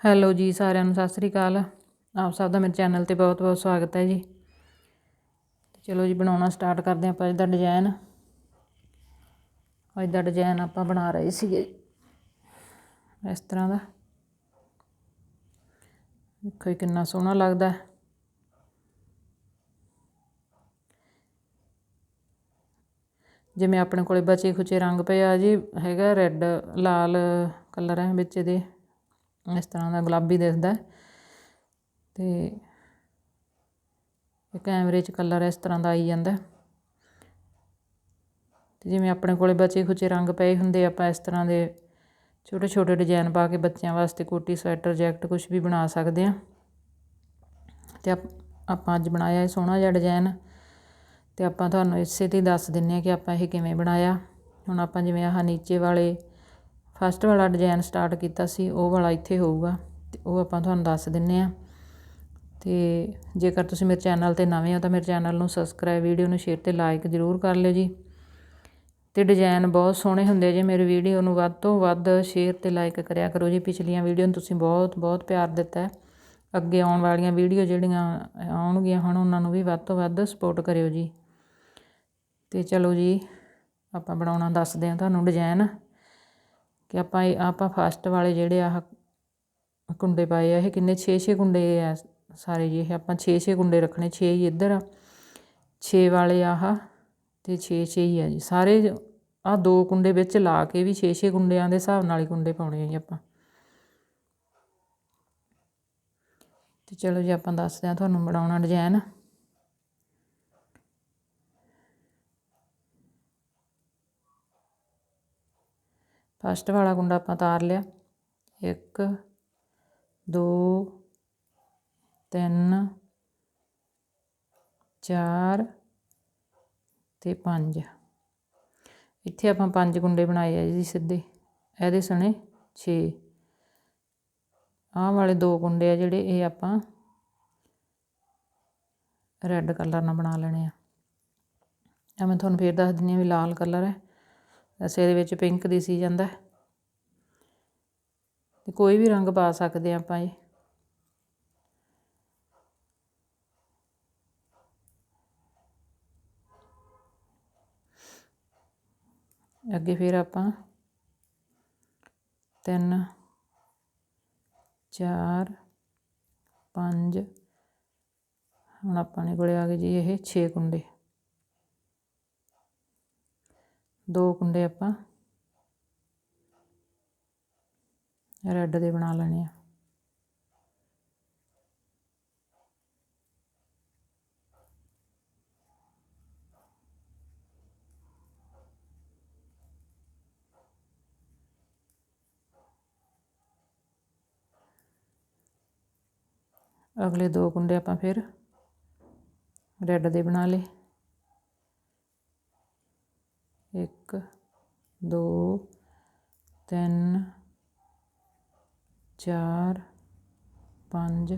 Hello ਜੀ, ਸਾਰਿਆਂ ਨੂੰ ਸਤਿ ਸ੍ਰੀ ਅਕਾਲ। ਆਪ ਸਭ ਦਾ ਮੇਰੇ ਚੈਨਲ ਤੇ ਬਹੁਤ ਬਹੁਤ ਸਵਾਗਤ ਹੈ ਜੀ। ਚਲੋ ਜੀ, ਬਣਾਉਣਾ ਸਟਾਰਟ ਕਰਦੇ ਹਾਂ ਆਪਾਂ ਅੱਜ ਦਾ ਡਿਜ਼ਾਈਨ ਅੱਜ ਦਾ ਡਿਜ਼ਾਈਨ ਆਪਾਂ ਬਣਾ ਰਹੇ ਸੀਗੇ। ਇਸ ਤਰ੍ਹਾਂ ਦਾ। ਦੇਖੋ ਕਿੰਨਾ ਸੋਹਣਾ ਲੱਗਦਾ ਹੈ। ਜਿਵੇਂ ਆਪਣੇ ਕੋਲੇ ਬਚੇ ਖੁਚੇ ਰੰਗ ਪਏ ਆ ਜੀ, ਹੈਗਾ ਰੈੱਡ ਲਾਲ ਕਲਰ ਹੈ ਵਿੱਚ ਇਹਦੇ। ਇਸ ਤਰ੍ਹਾਂ ਦਾ ਗੁਲਾਬੀ ਦਿਸਦਾ। ਤੇ ਇਹ ਕੈਮਰੇ 'ਚ ਕਲਰ ਇਸ ਤਰ੍ਹਾਂ ਦਾ ਆਈ ਜਾਂਦਾ। ਤੇ ਜਿਵੇਂ ਆਪਣੇ ਕੋਲੇ ਬਚੇ ਖੁਚੇ ਰੰਗ ਪਏ ਹੁੰਦੇ, ਆਪਾਂ ਇਸ ਤਰ੍ਹਾਂ ਦੇ ਛੋਟੇ ਛੋਟੇ ਡਿਜ਼ਾਈਨ ਪਾ ਕੇ ਬੱਚਿਆਂ ਵਾਸਤੇ ਕੋਟੀ, ਸਵੈਟਰ, ਜੈਕਟ ਕੁਝ ਵੀ ਬਣਾ ਸਕਦੇ ਆ। ਤੇ ਆਪਾਂ ਅੱਜ ਬਣਾਇਆ ਇਹ ਸੋਹਣਾ ਜਿਹਾ ਡਿਜ਼ਾਈਨ ਅਤੇ ਆਪਾਂ ਤੁਹਾਨੂੰ ਇਸੇ ਤੇ ਦੱਸ ਦਿੰਦੇ ਹਾਂ ਕਿ ਆਪਾਂ ਇਹ ਕਿਵੇਂ ਬਣਾਇਆ। ਹੁਣ ਆਪਾਂ ਜਿਵੇਂ ਆਹ ਨੀਚੇ ਵਾਲੇ ਫਸਟ ਵਾਲਾ ਡਿਜ਼ਾਇਨ ਸਟਾਰਟ ਕੀਤਾ ਸੀ, ਉਹ ਵਾਲਾ ਇੱਥੇ ਹੋਊਗਾ ਅਤੇ ਉਹ ਆਪਾਂ ਤੁਹਾਨੂੰ ਦੱਸ ਦਿੰਦੇ ਹਾਂ। ਅਤੇ ਜੇਕਰ ਤੁਸੀਂ ਮੇਰੇ ਚੈਨਲ ਤੇ ਨਵੇਂ ਹੋ ਤਾਂ ਮੇਰੇ ਚੈਨਲ ਨੂੰ ਸਬਸਕ੍ਰਾਈਬ ਵੀਡੀਓ ਨੂੰ ਸ਼ੇਅਰ ਤੇ ਲਾਈਕ ਜ਼ਰੂਰ ਕਰ ਲਿਓ ਜੀ। ਅਤੇ ਡਿਜ਼ਾਈਨ ਬਹੁਤ ਸੋਹਣੇ ਹੁੰਦੇ ਜੇ ਮੇਰੇ ਵੀਡੀਓ ਨੂੰ, ਵੱਧ ਤੋਂ ਵੱਧ ਸ਼ੇਅਰ ਅਤੇ ਲਾਈਕ ਕਰਿਆ ਕਰੋ ਜੀ। ਪਿਛਲੀਆਂ ਵੀਡੀਓ ਨੂੰ ਤੁਸੀਂ ਬਹੁਤ ਬਹੁਤ ਪਿਆਰ ਦਿੱਤਾ ਹੈ। ਅੱਗੇ ਆਉਣ ਵਾਲੀਆਂ ਵੀਡੀਓ ਜਿਹੜੀਆਂ ਆਉਣਗੀਆਂ ਹੁਣ, ਉਹਨਾਂ ਨੂੰ ਵੀ ਵੱਧ ਤੋਂ ਵੱਧ ਸਪੋਰਟ ਕਰਿਓ ਜੀ। ਅਤੇ ਚਲੋ ਜੀ, ਆਪਾਂ ਬਣਾਉਣਾ ਦੱਸਦੇ ਹਾਂ ਤੁਹਾਨੂੰ ਡਿਜ਼ਾਇਨ ਕਿ ਆਪਾਂ ਇਹ, ਆਪਾਂ ਫਸਟ ਵਾਲੇ ਜਿਹੜੇ ਆਹ ਕੁੰਡੇ ਪਾਏ ਆ, ਇਹ ਕਿੰਨੇ? 6-6 ਕੁੰਡੇ ਆ ਸਾਰੇ ਜੀ ਇਹ, ਆਪਾਂ 6-6 ਕੁੰਡੇ ਰੱਖਣੇ 6 ਹੀ ਇੱਧਰ ਆ। 6 ਵਾਲੇ ਆਹ ਤੇ 6-6 ਹੀ ਆ ਜੀ। ਸਾਰੇ ਆ ਦੋ ਕੁੰਡੇ ਵਿੱਚ ਲਾ ਕੇ ਵੀ 6-6 ਕੁੰਡਿਆਂ ਦੇ ਹਿਸਾਬ ਨਾਲ ਹੀ ਕੁੰਡੇ ਪਾਉਣੇ ਆ ਜੀ ਆਪਾਂ। ਤੇ ਚਲੋ ਜੀ ਆਪਾਂ ਦੱਸਦੇ ਆ ਤੁਹਾਨੂੰ ਬਣਾਉਣਾ ਡਿਜ਼ਾਈਨ ਫਸਟ ਵਾਲਾ ਕੁੰਡਾ ਆਪਾਂ ਉਤਾਰ ਲਿਆ। 1 2 3 4 ਤੇ 5 ਇੱਥੇ ਆਪਾਂ ਪੰਜ ਗੁੰਡੇ ਬਣਾਏ ਆ ਜੀ ਸਿੱਧੇ। ਇਹਦੇ ਸਣੇ 6 ਆਹ ਵਾਲੇ ਦੋ ਗੁੰਡੇ ਆ ਜਿਹੜੇ ਇਹ ਆਪਾਂ ਰੈੱਡ ਕਲਰ ਨਾਲ ਬਣਾ ਲੈਣੇ ਆ। ਆ ਮੈਂ ਤੁਹਾਨੂੰ ਫੇਰ ਦੱਸ ਦਿੰਨੀ ਆ ਵੀ ਲਾਲ ਕਲਰ ਹੈ। ਵੈਸੇ ਇਹਦੇ ਵਿੱਚ ਪਿੰਕ ਦੀ ਸੀ ਜਾਂਦਾ। ਤੇ ਕੋਈ ਵੀ ਰੰਗ ਪਾ ਸਕਦੇ ਆਪਾਂ ਜੀ। ਅੱਗੇ ਫਿਰ ਆਪਾਂ 3 4 5 ਹੁਣ ਆਪਾਂ ਆਪਣੇ ਕੋਲੇ ਆ ਗਏ ਜੀ ਇਹ 6 ਕੁੰਡੇ। ਦੋ ਕੁੰਡੇ ਆਪਾਂ। ਰੈੱਡ ਦੇ ਬਣਾ ਲੈਣੇ ਆ। ਅਗਲੇ ਦੋ ਕੁੰਡੇ ਆਪਾਂ ਫਿਰ ਰੈੱਡ ਦੇ ਬਣਾ ਲਏ। ਇੱਕ, ਦੋ, ਤਿੰਨ, ਚਾਰ, ਪੰਜ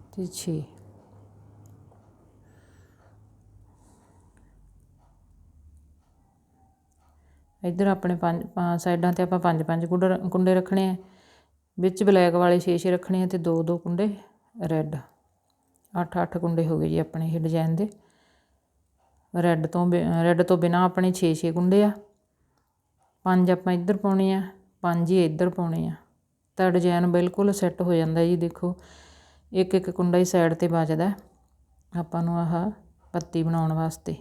ਅਤੇ ਛੇ। ਇੱਧਰ ਆਪਣੇ ਪੰਜ ਸਾਈਡਾਂ ਤੇ ਆਪਾਂ ਪੰਜ ਪੰਜ ਕੁੰਡੇ ਰੱਖਣੇ ਆ। ਵਿੱਚ ਬਲੈਕ ਵਾਲੇ 6-6 ਰੱਖਣੇ ਆ ਅਤੇ ਦੋ ਦੋ ਕੁੰਡੇ ਰੈੱਡ। 8-8 ਕੁੰਡੇ ਹੋ ਗਏ ਜੀ ਆਪਣੇ ਇਹ ਡਿਜ਼ਾਇਨ ਦੇ। ਰੈੱਡ ਤੋਂ ਬਿ ਰੈੱਡ ਤੋਂ ਬਿਨਾਂ ਆਪਣੇ 6-6 ਕੁੰਡੇ ਆ। ਪੰਜ ਆਪਾਂ ਇੱਧਰ ਪਾਉਣੇ ਆ, ਪੰਜ ਹੀ ਇੱਧਰ ਪਾਉਣੇ ਆ। ਤਾਂ ਡਿਜ਼ਾਈਨ ਬਿਲਕੁਲ ਸੈੱਟ ਹੋ ਜਾਂਦਾ ਜੀ, ਦੇਖੋ। ਇੱਕ ਇੱਕ ਕੁੰਡਾ ਹੀ ਸਾਈਡ ਤੇ ਬਚਦਾ ਆਪਾਂ ਨੂੰ ਆਹ ਪੱਤੀ ਬਣਾਉਣ ਵਾਸਤੇ।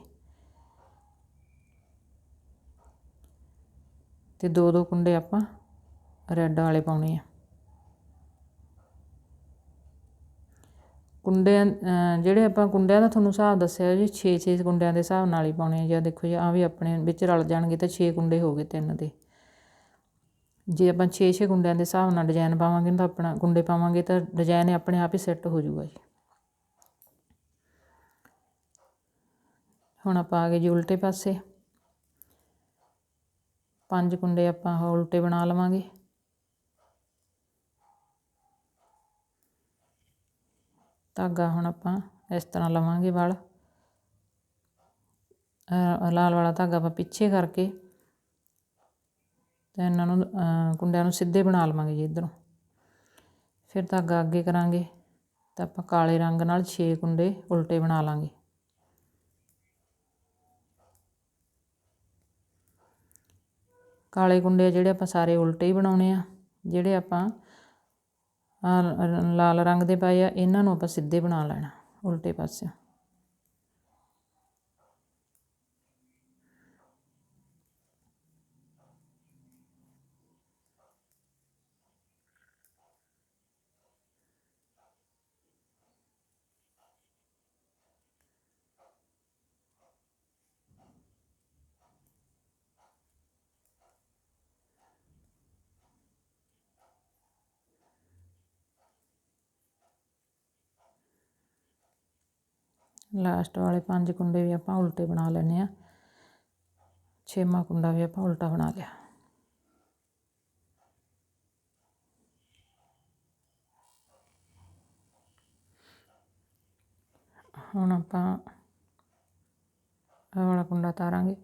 ਤੇ ਦੋ ਦੋ ਕੁੰਡੇ ਆਪਾਂ ਰੈੱਡ ਵਾਲੇ ਪਾਉਣੇ ਆ। ਕੁੰਡਿਆਂ ਜਿਹੜੇ ਆਪਾਂ ਕੁੰਡਿਆਂ ਦਾ ਤੁਹਾਨੂੰ ਹਿਸਾਬ ਦੱਸਿਆ ਜੀ 6-6 ਕੁੰਡਿਆਂ ਦੇ ਹਿਸਾਬ ਨਾਲ ਹੀ ਪਾਉਣੇ ਆ ਜਾਂ ਦੇਖੋ ਜੀ ਆ ਵੀ ਆਪਣੇ ਵਿੱਚ ਰਲ ਜਾਣਗੇ ਤਾਂ ਛੇ ਕੁੰਡੇ ਹੋ ਗਏ ਤਿੰਨ ਦੇ। ਜੇ ਆਪਾਂ 6-6 ਗੁੰਡਿਆਂ ਦੇ ਹਿਸਾਬ ਨਾਲ ਡਿਜ਼ਾਈਨ ਪਾਵਾਂਗੇ ਤਾਂ ਆਪਣਾ ਕੁੰਡੇ ਪਾਵਾਂਗੇ ਤਾਂ ਡਿਜ਼ਾਈਨ ਆਪਣੇ ਆਪ ਹੀ ਸੈੱਟ ਹੋ ਜਾਊਗਾ ਜੀ। ਹੁਣ ਆਪਾਂ ਆ ਗਏ ਜੀ ਉਲਟੇ ਪਾਸੇ। ਪੰਜ ਕੁੰਡੇ ਆਪਾਂ ਉਲਟੇ ਬਣਾ ਲਵਾਂਗੇ। ਧਾਗਾ ਹੁਣ ਆਪਾਂ ਇਸ ਤਰ੍ਹਾਂ ਲਵਾਂਗੇ ਵਲ। ਲਾਲ ਵਾਲਾ ਧਾਗਾ ਆਪਾਂ ਪਿੱਛੇ ਕਰਕੇ ਤਾਂ ਇਹਨਾਂ ਨੂੰ ਕੁੰਡਿਆਂ ਨੂੰ ਸਿੱਧੇ ਬਣਾ ਲਵਾਂਗੇ ਜੀ ਇੱਧਰੋਂ। ਫਿਰ ਧਾਗਾ ਅੱਗੇ ਕਰਾਂਗੇ ਤਾਂ ਆਪਾਂ ਕਾਲੇ ਰੰਗ ਨਾਲ 6 ਕੁੰਡੇ ਉਲਟੇ ਬਣਾ ਲਾਂਗੇ। ਕਾਲੇ ਕੁੰਡੇ ਆ ਜਿਹੜੇ ਆਪਾਂ ਸਾਰੇ ਉਲਟੇ ਹੀ ਬਣਾਉਣੇ ਆ, ਜਿਹੜੇ ਆਪਾਂ ਲਾਲ ਰੰਗ ਦੇ ਪਾਏ ਆ ਇਹਨਾਂ ਨੂੰ ਆਪਾਂ ਸਿੱਧੇ ਬਣਾ ਲੈਣਾ ਉਲਟੇ ਪਾਸਿਓਂ। ਲਾਸਟ ਵਾਲੇ ਪੰਜ ਕੁੰਡੇ ਵੀ ਆਪਾਂ ਉਲਟੇ ਬਣਾ ਲੈਣੇ ਆ ਛੇਵਾਂ ਕੁੰਡਾ ਵੀ ਆਪਾਂ ਉਲਟਾ ਬਣਾ ਲਿਆ। ਹੁਣ ਆਪਾਂ ਆਹ ਵਾਲਾ ਕੁੰਡਾ ਤਾਰਾਂਗੇ।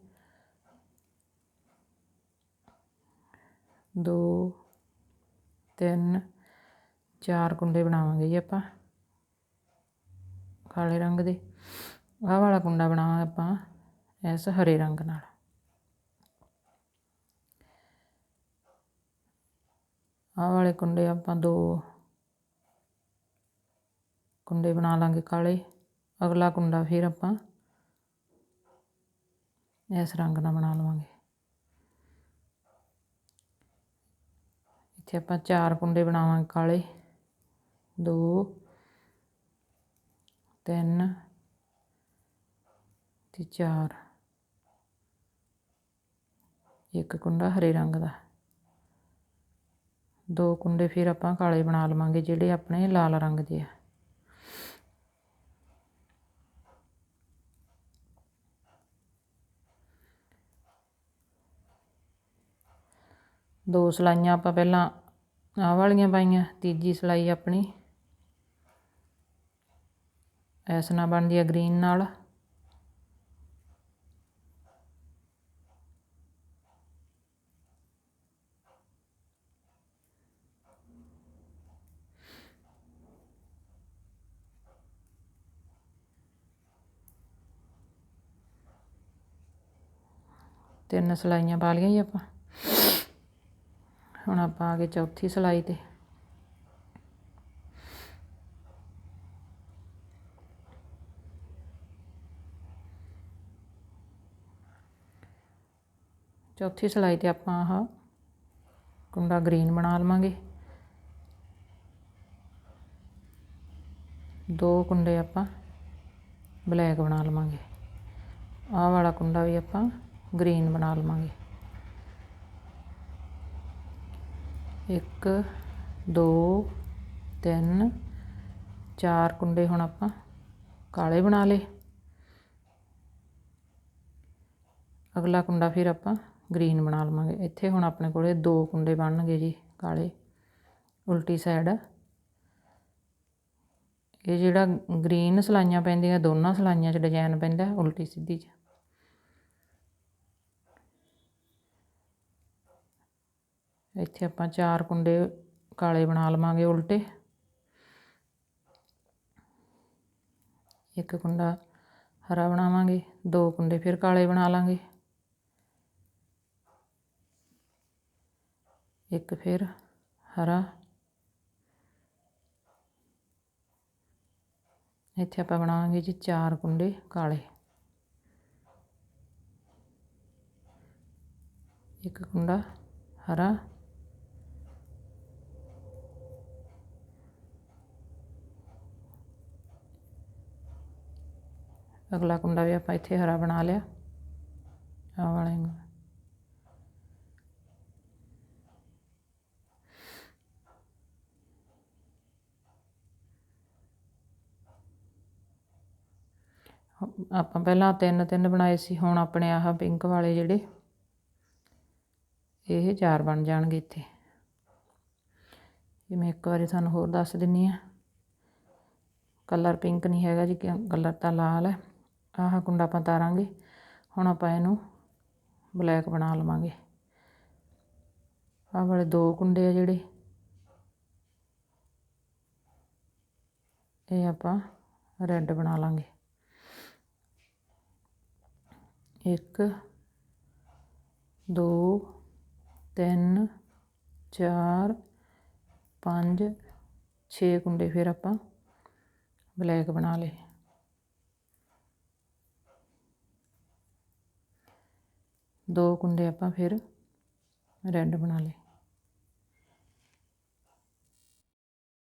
ਦੋ, ਤਿੰਨ, ਚਾਰ ਕੁੰਡੇ ਬਣਾਵਾਂਗੇ ਜੀ ਆਪਾਂ। ਕਾਲੇ ਰੰਗ ਦੇ। ਆਹ ਵਾਲਾ ਕੁੰਡਾ ਬਣਾਵਾਂਗੇ ਆਪਾਂ ਇਸ ਹਰੇ ਰੰਗ ਨਾਲ। ਆਹ ਵਾਲੇ ਕੁੰਡੇ ਆਪਾਂ ਦੋ ਕੁੰਡੇ ਬਣਾ ਲਾਂਗੇ ਕਾਲੇ। ਅਗਲਾ ਕੁੰਡਾ ਫਿਰ ਆਪਾਂ ਇਸ ਰੰਗ ਨਾਲ ਬਣਾ ਲਵਾਂਗੇ। ਇੱਥੇ ਆਪਾਂ ਚਾਰ ਕੁੰਡੇ ਬਣਾਵਾਂਗੇ ਕਾਲੇ। ਦੋ ਤਿੰਨ, ਤੇ ਚਾਰ। ਇੱਕ ਕੁੰਡਾ ਹਰੇ ਰੰਗ ਦਾ। ਦੋ ਕੁੰਡੇ ਫਿਰ ਆਪਾਂ ਕਾਲੇ ਬਣਾ ਲਵਾਂਗੇ, ਜਿਹੜੇ ਆਪਣੇ ਲਾਲ ਰੰਗ ਦੇ ਆ। ਦੋ ਸਲਾਈਆਂ ਆਪਾਂ ਪਹਿਲਾਂ ਆਹ ਵਾਲੀਆਂ ਪਾਈਆਂ, ਤੀਜੀ ਸਲਾਈ ਆਪਣੀ। ਇਸ ਨਾਲ ਬਣਦੀ ਹੈ ਗ੍ਰੀਨ ਨਾਲ। ਤਿੰਨ ਸਲਾਈਆਂ ਪਾ ਲਈਆਂ ਜੀ ਆਪਾਂ। ਹੁਣ ਆਪਾਂ ਆ ਗਏ ਚੌਥੀ ਸਲਾਈ ਤੇ। ਚੌਥੀ ਸਿਲਾਈ ਤੇ ਆਪਾਂ ਆਹ ਕੁੰਡਾ ਗ੍ਰੀਨ ਬਣਾ ਲਵਾਂਗੇ। ਦੋ ਕੁੰਡੇ ਆਪਾਂ ਬਲੈਕ ਬਣਾ ਲਵਾਂਗੇ। ਆਹ ਵਾਲਾ ਕੁੰਡਾ ਵੀ ਆਪਾਂ ਗ੍ਰੀਨ ਬਣਾ ਲਵਾਂਗੇ। ਇੱਕ, ਦੋ, ਤਿੰਨ, ਚਾਰ ਕੁੰਡੇ ਹੁਣ ਆਪਾਂ ਕਾਲੇ ਬਣਾ ਲਏ। ਅਗਲਾ ਕੁੰਡਾ ਫਿਰ ਆਪਾਂ ਗ੍ਰੀਨ ਬਣਾ ਲਵਾਂਗੇ। ਇੱਥੇ ਹੁਣ ਆਪਣੇ ਕੋਲੇ ਦੋ ਕੁੰਡੇ ਬਣਨਗੇ ਜੀ, ਕਾਲੇ। ਉਲਟੀ ਸਾਈਡ ਇਹ ਜਿਹੜਾ ਗ੍ਰੀਨ ਸਲਾਈਆਂ ਪੈਂਦੀਆਂ, ਦੋਨਾਂ ਸਲਾਈਆਂ 'ਚ ਡਿਜ਼ਾਈਨ ਪੈਂਦਾ, ਉਲਟੀ ਸਿੱਧੀ 'ਚ। ਇੱਥੇ ਆਪਾਂ ਚਾਰ ਕੁੰਡੇ ਕਾਲੇ ਬਣਾ ਲਵਾਂਗੇ ਉਲਟੇ। ਇੱਕ ਕੁੰਡਾ ਹਰਾ ਬਣਾਵਾਂਗੇ, ਦੋ ਕੁੰਡੇ ਫਿਰ ਕਾਲੇ ਬਣਾ ਲਾਂਗੇ। ਇੱਕ ਫਿਰ ਹਰਾ। ਇੱਥੇ ਆਪਾਂ ਬਣਾਵਾਂਗੇ ਜੀ ਚਾਰ ਕੁੰਡੇ ਕਾਲੇ। ਇੱਕ ਕੁੰਡਾ ਹਰਾ। ਅਗਲਾ ਕੁੰਡਾ ਵੀ ਆਪਾਂ ਇੱਥੇ ਹਰਾ ਬਣਾ ਲਿਆ। ਆਹ ਵਾਲੇ ਨੂੰ ਆਪਾਂ ਪਹਿਲਾਂ ਤਿੰਨ ਤਿੰਨ ਬਣਾਏ ਸੀ, ਹੁਣ ਆਪਣੇ ਆਹ ਪਿੰਕ ਵਾਲੇ ਜਿਹੜੇ, ਇਹ ਚਾਰ ਬਣ ਜਾਣਗੇ ਇੱਥੇ। ਇਹ ਮੈਂ ਇੱਕ ਵਾਰੀ ਤੁਹਾਨੂੰ ਹੋਰ ਦੱਸ ਦਿੰਨੀ ਆ। ਕਲਰ ਪਿੰਕ ਨਹੀਂ ਹੈਗਾ ਜੀ ਕਲਰ ਤਾਂ ਲਾਲ ਹੈ। ਆਹ ਕੁੰਡਾ ਆਪਾਂ ਤਾਰਾਂਗੇ। ਹੁਣ ਆਪਾਂ ਇਹਨੂੰ ਬਲੈਕ ਬਣਾ ਲਵਾਂਗੇ। ਆਹ ਵਾਲੇ ਦੋ ਕੁੰਡੇ ਆ ਜਿਹੜੇ। ਇਹ ਆਪਾਂ ਰੈੱਡ ਬਣਾ ਲਾਂਗੇ। ਇੱਕ, ਦੋ, ਤਿੰਨ, ਚਾਰ, ਪੰਜ, ਛੇ ਕੁੰਡੇ ਫਿਰ ਆਪਾਂ ਬਲੈਕ ਬਣਾ ਲਏ। ਦੋ ਕੁੰਡੇ ਆਪਾਂ ਫਿਰ ਰੈੱਡ ਬਣਾ ਲਏ।